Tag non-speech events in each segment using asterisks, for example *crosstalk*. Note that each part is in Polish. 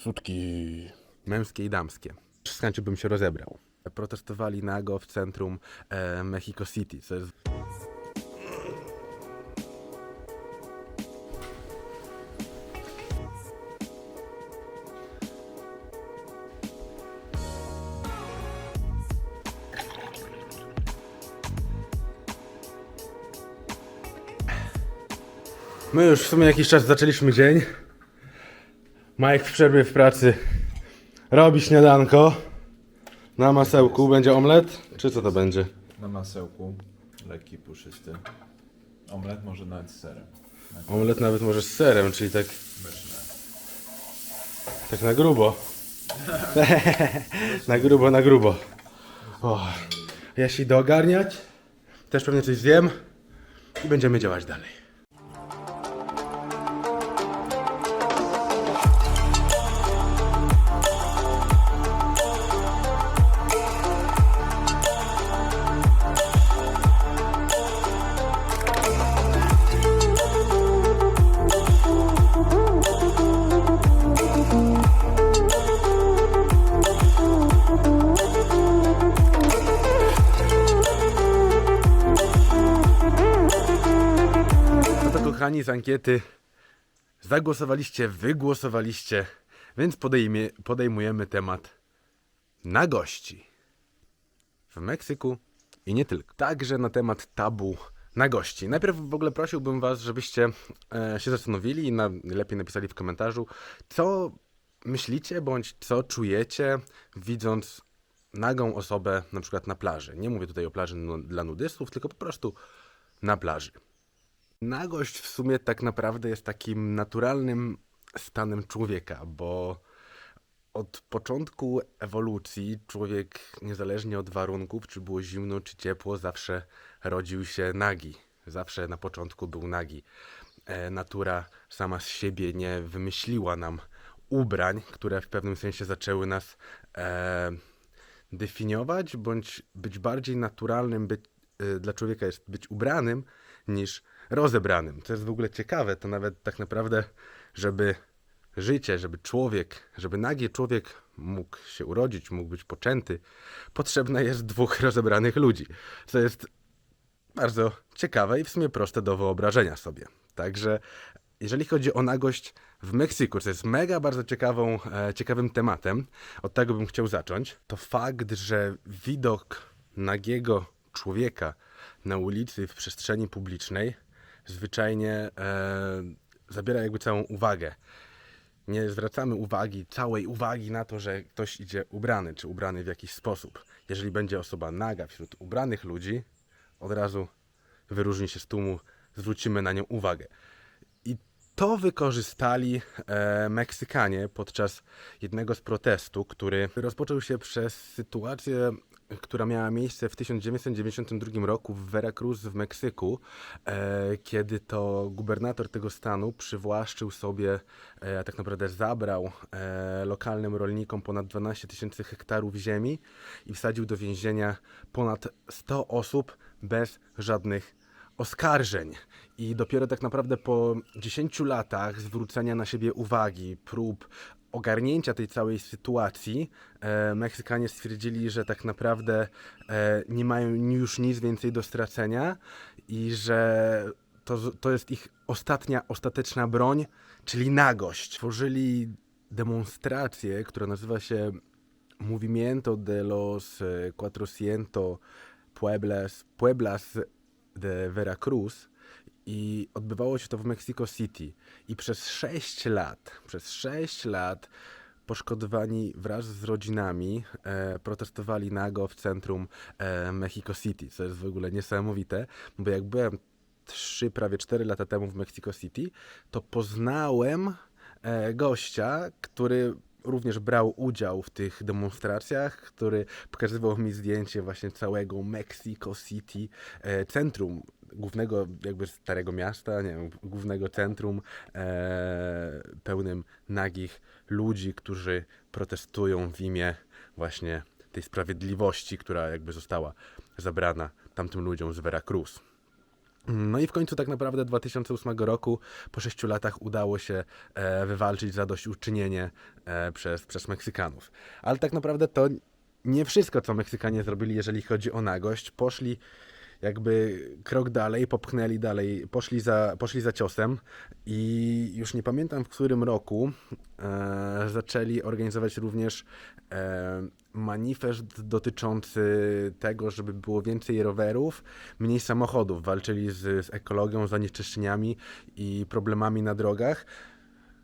Sutki męskie i damskie. Z chęcią bym się rozebrał. Protestowali nago w centrum e, Mexico City, co jest My już w sumie jakiś czas zaczęliśmy dzień. Mike w przerwie w pracy robi śniadanko. Na masełku będzie omlet? Czy co to będzie? Na masełku, lekki, puszysty. Omlet może nawet z serem. Omlet nawet może z serem, czyli tak, tak na grubo. *laughs* na grubo, na grubo. O. Ja się idę ogarniać. Też pewnie coś zjem. I będziemy działać dalej. Kochani z ankiety zagłosowaliście, wygłosowaliście, więc podejmie, podejmujemy temat nagości w Meksyku i nie tylko. Także na temat tabu nagości. Najpierw w ogóle prosiłbym was, żebyście e, się zastanowili i na, lepiej napisali w komentarzu, co myślicie bądź co czujecie widząc nagą osobę na przykład na plaży. Nie mówię tutaj o plaży dla nudystów, tylko po prostu na plaży. Nagość w sumie tak naprawdę jest takim naturalnym stanem człowieka, bo od początku ewolucji człowiek, niezależnie od warunków, czy było zimno, czy ciepło, zawsze rodził się nagi. Zawsze na początku był nagi. E, natura sama z siebie nie wymyśliła nam ubrań, które w pewnym sensie zaczęły nas e, definiować, bądź być bardziej naturalnym być, y, dla człowieka jest być ubranym niż rozebranym. To jest w ogóle ciekawe, to nawet tak naprawdę, żeby życie, żeby człowiek, żeby nagi człowiek mógł się urodzić, mógł być poczęty, potrzebne jest dwóch *laughs* rozebranych ludzi. Co jest bardzo ciekawe i w sumie proste do wyobrażenia sobie. Także jeżeli chodzi o nagość w Meksyku, co jest mega bardzo ciekawą, e, ciekawym tematem, od tego bym chciał zacząć, to fakt, że widok nagiego człowieka na ulicy, w przestrzeni publicznej, zwyczajnie e, zabiera jakby całą uwagę. Nie zwracamy uwagi, całej uwagi na to, że ktoś idzie ubrany, czy ubrany w jakiś sposób. Jeżeli będzie osoba naga wśród ubranych ludzi, od razu wyróżni się z tłumu, zwrócimy na nią uwagę. I to wykorzystali e, Meksykanie podczas jednego z protestów, który rozpoczął się przez sytuację, która miała miejsce w 1992 roku w Veracruz w Meksyku, e, kiedy to gubernator tego stanu przywłaszczył sobie, e, a tak naprawdę zabrał e, lokalnym rolnikom ponad 12 tysięcy hektarów ziemi i wsadził do więzienia ponad 100 osób bez żadnych oskarżeń. I dopiero tak naprawdę po 10 latach zwrócenia na siebie uwagi, prób ogarnięcia tej całej sytuacji, e, Meksykanie stwierdzili, że tak naprawdę e, nie mają już nic więcej do stracenia i że to, to jest ich ostatnia, ostateczna broń, czyli nagość. Tworzyli demonstrację, która nazywa się Movimiento de los eh, 400 Pueblas, Pueblas de Veracruz i odbywało się to w Mexico City. I przez 6 lat, przez 6 lat poszkodowani wraz z rodzinami e, protestowali nago w centrum e, Mexico City, co jest w ogóle niesamowite, bo jak byłem 3, prawie 4 lata temu w Mexico City, to poznałem e, gościa, który również brał udział w tych demonstracjach, który pokazywał mi zdjęcie właśnie całego Mexico City, e, centrum głównego jakby starego miasta, nie wiem, głównego centrum e, pełnym nagich ludzi, którzy protestują w imię właśnie tej sprawiedliwości, która jakby została zabrana tamtym ludziom z Veracruz. No i w końcu tak naprawdę 2008 roku, po sześciu latach udało się e, wywalczyć zadośćuczynienie e, przez, przez Meksykanów. Ale tak naprawdę to nie wszystko, co Meksykanie zrobili, jeżeli chodzi o nagość. Poszli jakby krok dalej, popchnęli dalej, poszli za, poszli za ciosem i już nie pamiętam w którym roku e, zaczęli organizować również e, manifest dotyczący tego, żeby było więcej rowerów, mniej samochodów. Walczyli z, z ekologią, zanieczyszczeniami i problemami na drogach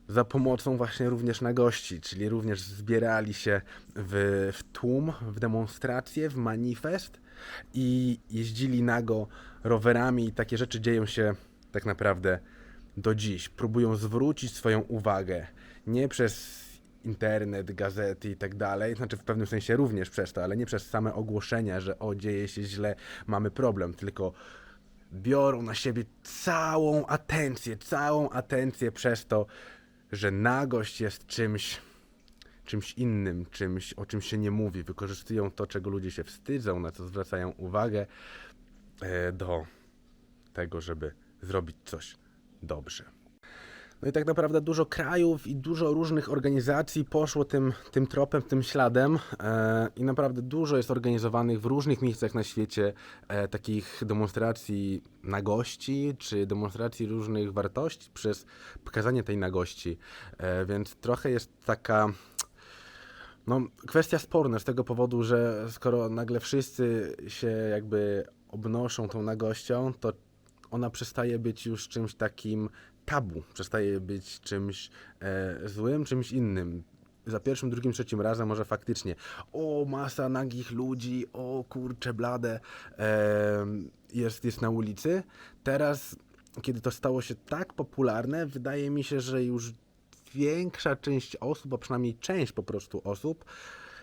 za pomocą właśnie również nagości, czyli również zbierali się w, w tłum, w demonstracje, w manifest i jeździli nago rowerami i takie rzeczy dzieją się tak naprawdę do dziś. Próbują zwrócić swoją uwagę nie przez internet, gazety i tak dalej, znaczy w pewnym sensie również przez to, ale nie przez same ogłoszenia, że o dzieje się źle, mamy problem, tylko biorą na siebie całą atencję, całą atencję przez to, że nagość jest czymś, czymś innym, czymś, o czym się nie mówi. Wykorzystują to, czego ludzie się wstydzą, na co zwracają uwagę, e, do tego, żeby zrobić coś dobrze. No i tak naprawdę dużo krajów i dużo różnych organizacji poszło tym, tym tropem, tym śladem e, i naprawdę dużo jest organizowanych w różnych miejscach na świecie e, takich demonstracji nagości, czy demonstracji różnych wartości przez pokazanie tej nagości. E, więc trochę jest taka no, kwestia sporna z tego powodu, że skoro nagle wszyscy się jakby obnoszą tą nagością, to ona przestaje być już czymś takim tabu, przestaje być czymś e, złym, czymś innym. Za pierwszym, drugim, trzecim razem może faktycznie o, masa nagich ludzi, o kurcze blade e, jest, jest na ulicy. Teraz, kiedy to stało się tak popularne, wydaje mi się, że już większa część osób, a przynajmniej część po prostu osób,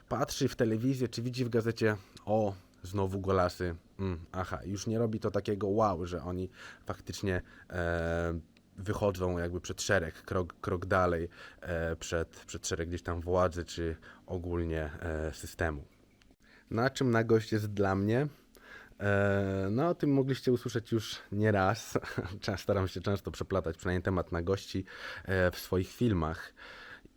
patrzy w telewizję czy widzi w gazecie, o, znowu golasy. Mm, aha, już nie robi to takiego wow, że oni faktycznie e, wychodzą jakby przed szereg, krok, krok dalej, e, przed, przed szereg gdzieś tam władzy czy ogólnie e, systemu. Na czym nagość jest dla mnie? E, No, o tym mogliście usłyszeć już nie raz. *laughs* Czas- Staram się często przeplatać przynajmniej temat nagości e, w swoich filmach.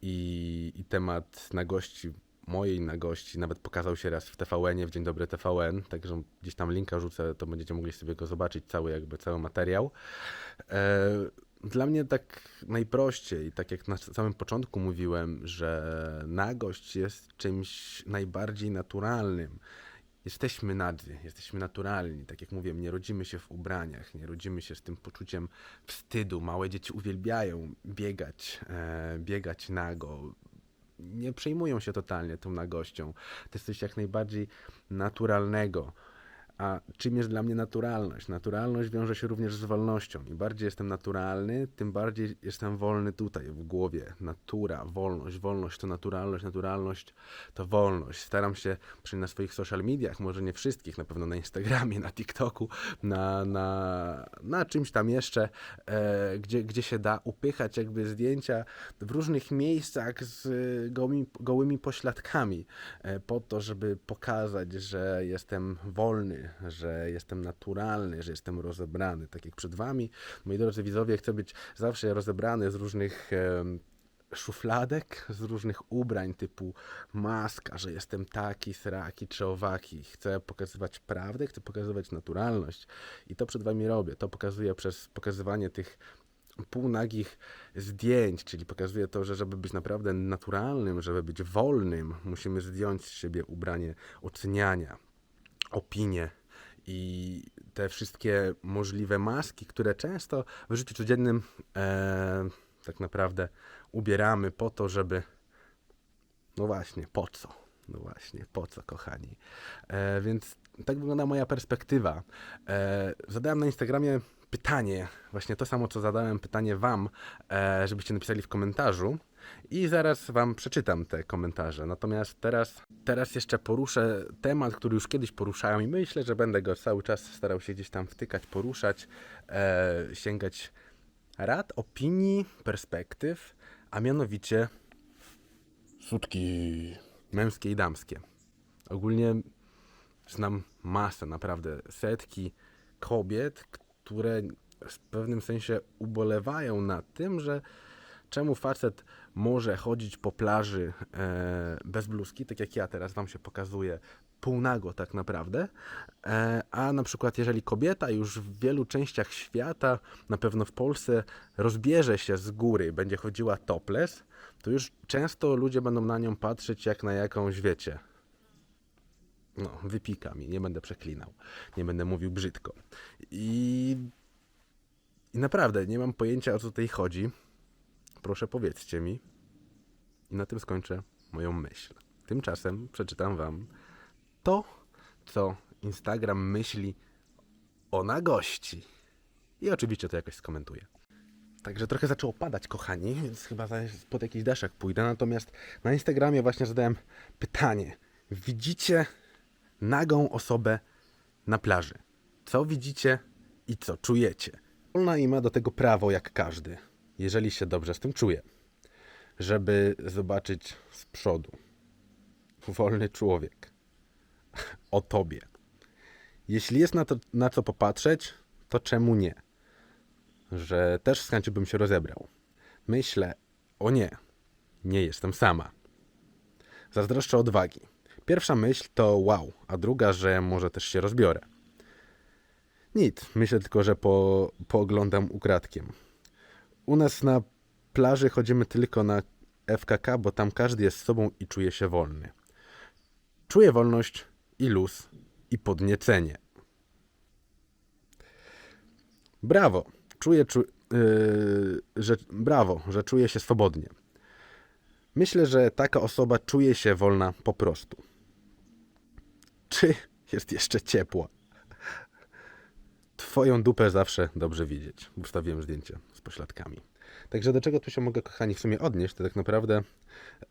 I, i temat nagości, mojej nagości, nawet pokazał się raz w TVN-ie, w Dzień Dobry TVN, także gdzieś tam linka rzucę, to będziecie mogli sobie go zobaczyć, cały jakby, cały materiał. Dla mnie tak najprościej, tak jak na samym początku mówiłem, że nagość jest czymś najbardziej naturalnym. Jesteśmy nadzy, jesteśmy naturalni. Tak jak mówiłem, nie rodzimy się w ubraniach, nie rodzimy się z tym poczuciem wstydu. Małe dzieci uwielbiają biegać, e, biegać nago. Nie przejmują się totalnie tą nagością. To jest coś jak najbardziej naturalnego. A czym jest dla mnie naturalność? Naturalność wiąże się również z wolnością. Im bardziej jestem naturalny, tym bardziej jestem wolny tutaj, w głowie. Natura, wolność, wolność to naturalność, naturalność to wolność. Staram się, przynajmniej na swoich social mediach, może nie wszystkich, na pewno na Instagramie, na TikToku, na, na, na czymś tam jeszcze, e, gdzie, gdzie się da upychać jakby zdjęcia w różnych miejscach z gołymi, gołymi pośladkami, e, po to, żeby pokazać, że jestem wolny, że jestem naturalny, że jestem rozebrany. Tak jak przed wami, moi drodzy widzowie, chcę być zawsze rozebrany z różnych szufladek, z różnych ubrań typu maska, że jestem taki, sraki czy owaki. Chcę pokazywać prawdę, chcę pokazywać naturalność i to przed wami robię. To pokazuję przez pokazywanie tych półnagich zdjęć, czyli pokazuje to, że żeby być naprawdę naturalnym, żeby być wolnym, musimy zdjąć z siebie ubranie oceniania, opinie i te wszystkie możliwe maski, które często w życiu codziennym e, tak naprawdę ubieramy po to, żeby no właśnie, po co? No właśnie, po co, kochani? E, więc tak wygląda moja perspektywa. E, zadałem na Instagramie pytanie, właśnie to samo, co zadałem pytanie Wam, e, żebyście napisali w komentarzu. I zaraz Wam przeczytam te komentarze. Natomiast teraz, teraz jeszcze poruszę temat, który już kiedyś poruszałem i myślę, że będę go cały czas starał się gdzieś tam wtykać, poruszać, e, sięgać rad, opinii, perspektyw, a mianowicie sutki męskie i damskie. Ogólnie znam masę, naprawdę setki kobiet, które w pewnym sensie ubolewają nad tym, że czemu facet może chodzić po plaży e, bez bluzki, tak jak ja teraz wam się pokazuję, półnago tak naprawdę, e, a na przykład jeżeli kobieta już w wielu częściach świata, na pewno w Polsce, rozbierze się z góry, będzie chodziła topless, to już często ludzie będą na nią patrzeć jak na jakąś, wiecie, no, wypika mi, nie będę przeklinał, nie będę mówił brzydko. I, I naprawdę nie mam pojęcia o co tutaj chodzi. Proszę powiedzcie mi. I na tym skończę moją myśl. Tymczasem przeczytam wam to, co Instagram myśli o nagości. I oczywiście to jakoś skomentuję. Także trochę zaczęło padać, kochani, więc chyba pod jakiś deszek pójdę. Natomiast na Instagramie właśnie zadałem pytanie. Widzicie nagą osobę na plaży? Co widzicie i co czujecie? Wolna i ma do tego prawo jak każdy, jeżeli się dobrze z tym czuje. Żeby zobaczyć z przodu. Wolny człowiek. O tobie. Jeśli jest na to, na co popatrzeć, to czemu nie? Że też z chęcią bym się rozebrał. Myślę, o nie, nie jestem sama. Zazdroszczę odwagi. Pierwsza myśl to wow, a druga, że może też się rozbiorę. Nic, myślę tylko, że po, pooglądam ukradkiem. U nas na plaży chodzimy tylko na FKK, bo tam każdy jest sobą i czuje się wolny. Czuję wolność i luz i podniecenie. Brawo, czuję, czu, yy, że, brawo, że czuję się swobodnie. Myślę, że taka osoba czuje się wolna po prostu. Czy jest jeszcze ciepła? Twoją dupę zawsze dobrze widzieć. Ustawiłem zdjęcie z pośladkami. Także do czego tu się mogę, kochani, w sumie odnieść, to tak naprawdę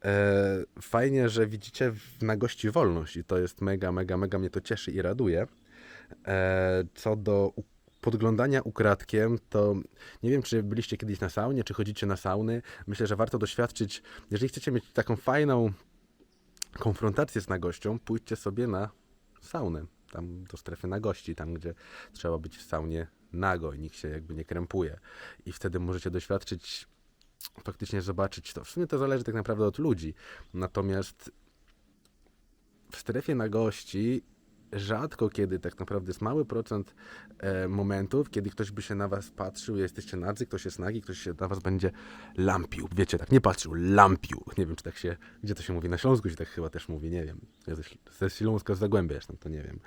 e, fajnie, że widzicie w nagości wolność i to jest mega, mega, mega mnie to cieszy i raduje. E, co do podglądania ukradkiem, to nie wiem, czy byliście kiedyś na saunie, czy chodzicie na sauny. Myślę, że warto doświadczyć, jeżeli chcecie mieć taką fajną konfrontację z nagością, pójdźcie sobie na saunę, tam do strefy nagości, tam gdzie trzeba być w saunie nago i nikt się jakby nie krępuje. I wtedy możecie doświadczyć, faktycznie zobaczyć to. W sumie to zależy tak naprawdę od ludzi. Natomiast w strefie nagości rzadko kiedy tak naprawdę jest mały procent e, momentów, kiedy ktoś by się na was patrzył, jesteście nadzy, ktoś jest nagi, ktoś się na was będzie lampił. Wiecie, tak nie patrzył, lampił. Nie wiem, czy tak się, gdzie to się mówi, na Śląsku się tak chyba też mówi, nie wiem. Ja ze, ze Śląska z Zagłębia to nie wiem.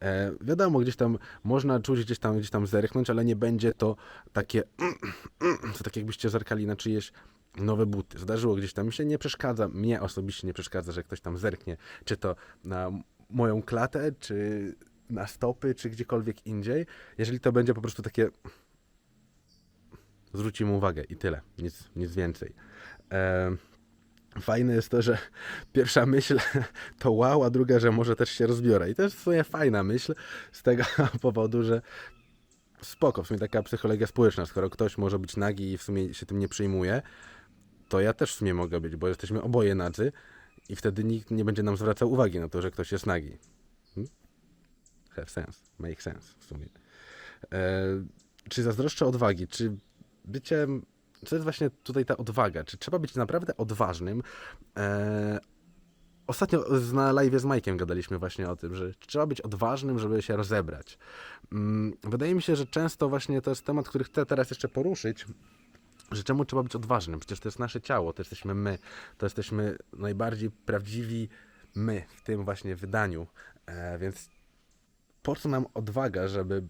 E, wiadomo, gdzieś tam można czuć, gdzieś tam, gdzieś tam zerknąć, ale nie będzie to takie, *clears throat* to tak jakbyście zerkali na czyjeś nowe buty. Zdarzyło gdzieś tam. Mi się nie przeszkadza, mnie osobiście nie przeszkadza, że ktoś tam zerknie, czy to na moją klatę, czy na stopy, czy gdziekolwiek indziej. Jeżeli to będzie po prostu takie zwróci mu uwagę i tyle, nic, nic więcej. E, fajne jest to, że *laughs* pierwsza myśl to wow, a druga, że może też się rozbiorę. I to jest w sumie fajna myśl z tego *laughs* powodu, że spoko, w sumie taka psychologia społeczna, skoro ktoś może być nagi i w sumie się tym nie przejmuje, to ja też w sumie mogę być, bo jesteśmy oboje nadzy i wtedy nikt nie będzie nam zwracał uwagi na to, że ktoś jest nagi. Hmm? Have sense, make sense w sumie. E, czy zazdroszczę odwagi? Czy bycie. Co jest właśnie tutaj ta odwaga? Czy trzeba być naprawdę odważnym? E, ostatnio na live z Majkiem gadaliśmy właśnie o tym, że trzeba być odważnym, żeby się rozebrać. Mm, Wydaje mi się, że często właśnie to jest temat, który chcę teraz jeszcze poruszyć, że czemu trzeba być odważnym? Przecież to jest nasze ciało, to jesteśmy my, to jesteśmy najbardziej prawdziwi my w tym właśnie wydaniu. E, więc po co nam odwaga, żeby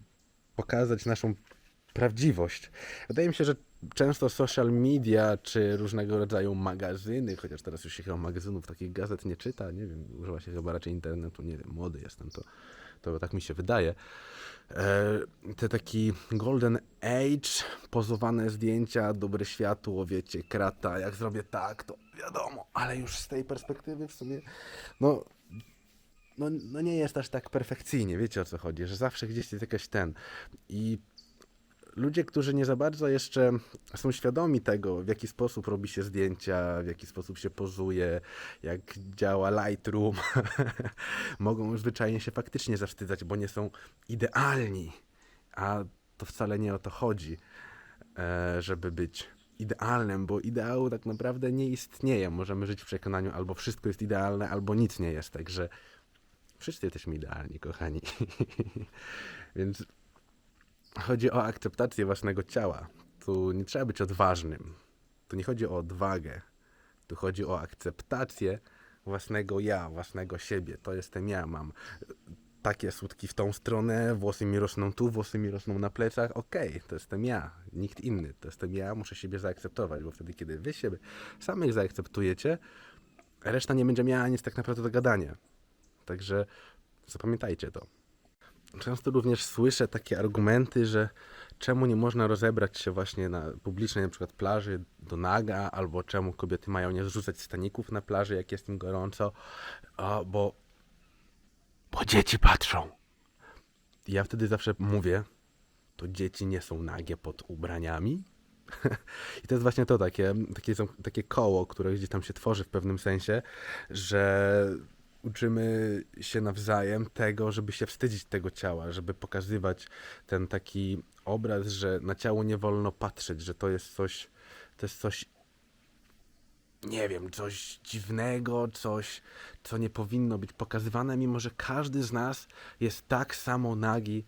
pokazać naszą prawdziwość? Wydaje mi się, że często social media czy różnego rodzaju magazyny, chociaż teraz już się chyba magazynów, takich gazet nie czyta, nie wiem, używa się chyba raczej internetu, nie wiem, młody jestem, to, to tak mi się wydaje. E, te taki golden age, pozowane zdjęcia, dobre światło, wiecie, krata, jak zrobię tak, to wiadomo, ale już z tej perspektywy w sumie, no, no, no nie jest aż tak perfekcyjnie, wiecie o co chodzi, że zawsze gdzieś jest jakaś ten. I ludzie, którzy nie za bardzo jeszcze są świadomi tego, w jaki sposób robi się zdjęcia, w jaki sposób się pozuje, jak działa Lightroom, *laughs* mogą zwyczajnie się faktycznie zawstydzać, bo nie są idealni. A to wcale nie o to chodzi, e, żeby być idealnym, bo ideału tak naprawdę nie istnieje. Możemy żyć w przekonaniu albo wszystko jest idealne, albo nic nie jest, także wszyscy jesteśmy idealni, kochani. *laughs* Więc chodzi o akceptację własnego ciała. Tu nie trzeba być odważnym. Tu nie chodzi o odwagę. Tu chodzi o akceptację własnego ja, własnego siebie. To jestem ja, mam takie sutki w tą stronę, włosy mi rosną tu, włosy mi rosną na plecach. Okej, to jestem ja, nikt inny. To jestem ja, muszę siebie zaakceptować, bo wtedy, kiedy wy siebie samych zaakceptujecie, reszta nie będzie miała nic tak naprawdę do gadania. Także zapamiętajcie to. Często również słyszę takie argumenty, że czemu nie można rozebrać się właśnie na publicznej na przykład plaży do naga, albo czemu kobiety mają nie zrzucać staników na plaży, jak jest im gorąco, a, bo, bo dzieci patrzą. Ja wtedy zawsze mówię, to dzieci nie są nagie pod ubraniami. *laughs* I to jest właśnie to takie, takie, takie koło, które gdzieś tam się tworzy w pewnym sensie, że uczymy się nawzajem tego, żeby się wstydzić tego ciała, żeby pokazywać ten taki obraz, że na ciało nie wolno patrzeć, że to jest coś, to jest coś, nie wiem, coś dziwnego, coś, co nie powinno być pokazywane, mimo że każdy z nas jest tak samo nagi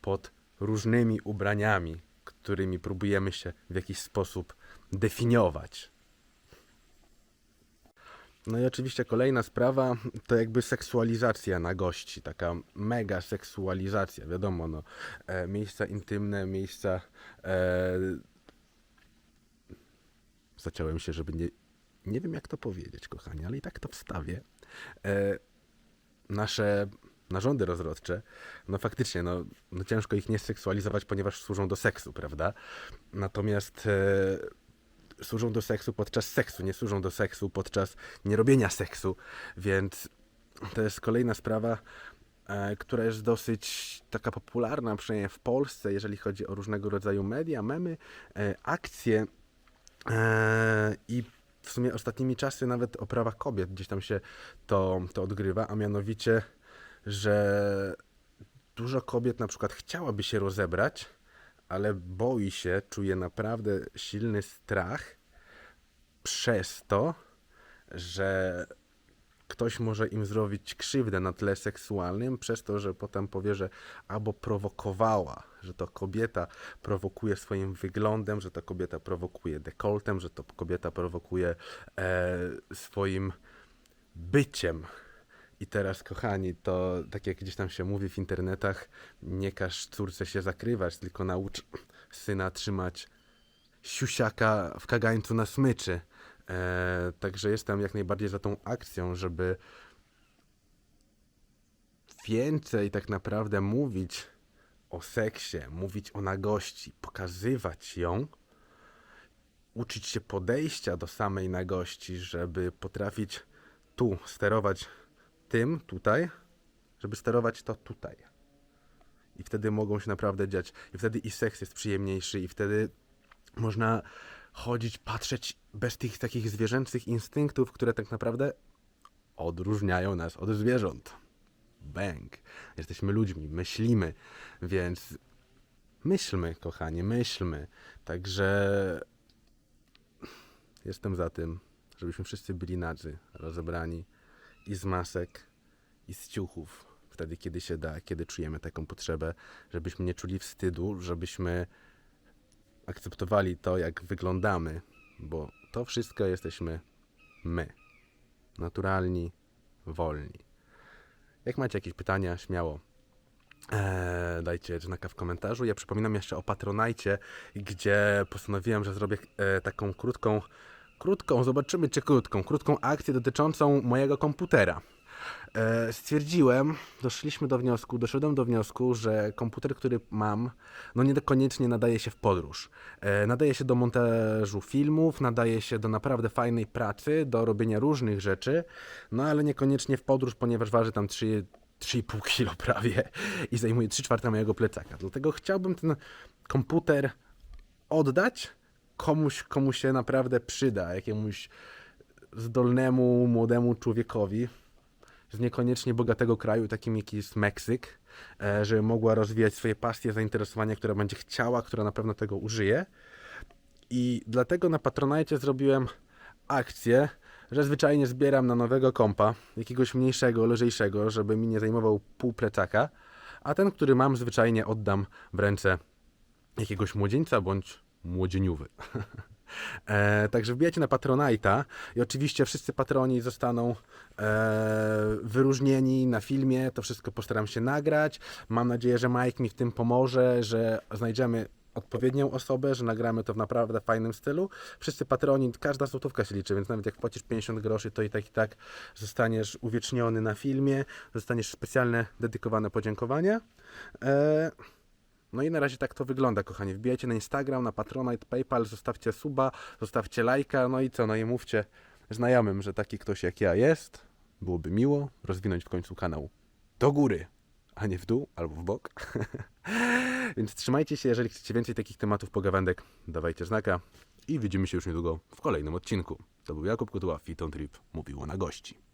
pod różnymi ubraniami, którymi próbujemy się w jakiś sposób definiować. No i oczywiście kolejna sprawa to jakby seksualizacja nagości, taka mega seksualizacja, wiadomo, no, e, miejsca intymne, miejsca... E, zaciąłem się, żeby nie... Nie wiem jak to powiedzieć, kochani, ale i tak to wstawię. E, nasze narządy rozrodcze, no faktycznie, no, no ciężko ich nie seksualizować, ponieważ służą do seksu, prawda? Natomiast e, służą do seksu podczas seksu, nie służą do seksu podczas nierobienia seksu, więc to jest kolejna sprawa, e, która jest dosyć taka popularna, przynajmniej w Polsce, jeżeli chodzi o różnego rodzaju media, memy, e, akcje e, i w sumie ostatnimi czasy nawet o prawach kobiet gdzieś tam się to, to odgrywa, a mianowicie, że dużo kobiet na przykład chciałaby się rozebrać, ale boi się, czuje naprawdę silny strach przez to, że ktoś może im zrobić krzywdę na tle seksualnym, przez to, że potem powie, że albo prowokowała, że to kobieta prowokuje swoim wyglądem, że to kobieta prowokuje dekoltem, że to kobieta prowokuje e, swoim byciem. I teraz, kochani, to tak jak gdzieś tam się mówi w internetach, nie każ córce się zakrywać, tylko naucz syna trzymać siusiaka w kagańcu na smyczy. E, także jestem jak najbardziej za tą akcją, żeby więcej tak naprawdę mówić o seksie, mówić o nagości, pokazywać ją, uczyć się podejścia do samej nagości, żeby potrafić tu sterować tym, tutaj, żeby sterować to tutaj. I wtedy mogą się naprawdę dziać. I wtedy i seks jest przyjemniejszy, i wtedy można chodzić, patrzeć bez tych takich zwierzęcych instynktów, które tak naprawdę odróżniają nas od zwierząt. Bang. Jesteśmy ludźmi, myślimy, więc myślmy, kochani, myślmy. Także jestem za tym, żebyśmy wszyscy byli nadzy, rozebrani i z masek, i z ciuchów, wtedy kiedy się da, kiedy czujemy taką potrzebę, żebyśmy nie czuli wstydu, żebyśmy akceptowali to, jak wyglądamy, bo to wszystko jesteśmy my. Naturalni, wolni. Jak macie jakieś pytania, śmiało Eee, dajcie znaka w komentarzu. Ja przypominam jeszcze o Patronajcie, gdzie postanowiłem, że zrobię e, taką krótką, krótką, zobaczymy czy krótką, krótką akcję dotyczącą mojego komputera. E, stwierdziłem, doszliśmy do wniosku, doszedłem do wniosku, że komputer, który mam, no niekoniecznie nadaje się w podróż. E, nadaje się do montażu filmów, nadaje się do naprawdę fajnej pracy, do robienia różnych rzeczy, no ale niekoniecznie w podróż, ponieważ waży tam 3, 3,5 *laughs* kilo prawie i zajmuje 3 czwarte mojego plecaka. Dlatego chciałbym ten komputer oddać komuś, komu się naprawdę przyda, jakiemuś zdolnemu, młodemu człowiekowi. z niekoniecznie bogatego kraju, takim jaki jest Meksyk, e, żeby mogła rozwijać swoje pasje, zainteresowania, które będzie chciała, która na pewno tego użyje. I dlatego na Patronite zrobiłem akcję, że zwyczajnie zbieram na nowego kompa, jakiegoś mniejszego, lżejszego, żeby mi nie zajmował pół plecaka, a ten, który mam, zwyczajnie oddam w ręce jakiegoś młodzieńca bądź młodzieniówy. *laughs* E, także wbijajcie na Patronite'a i oczywiście wszyscy patroni zostaną e, wyróżnieni na filmie. To wszystko postaram się nagrać. Mam nadzieję, że Mike mi w tym pomoże, że znajdziemy odpowiednią osobę, że nagramy to w naprawdę fajnym stylu. Wszyscy patroni, każda złotówka się liczy, więc nawet jak płacisz 50 groszy, to i tak i tak zostaniesz uwieczniony na filmie, dostaniesz specjalne, dedykowane podziękowania. E, no i na razie tak to wygląda, kochani. Wbijajcie na Instagram, na Patronite, PayPal, zostawcie suba, zostawcie lajka, no i co, no i mówcie znajomym, że taki ktoś jak ja jest. Byłoby miło rozwinąć w końcu kanał do góry, a nie w dół albo w bok. *laughs* Więc trzymajcie się, jeżeli chcecie więcej takich tematów pogawędek, dawajcie znaka i widzimy się już niedługo w kolejnym odcinku. To był Jakub Kutuła, Fiton Trip, mówił na gości.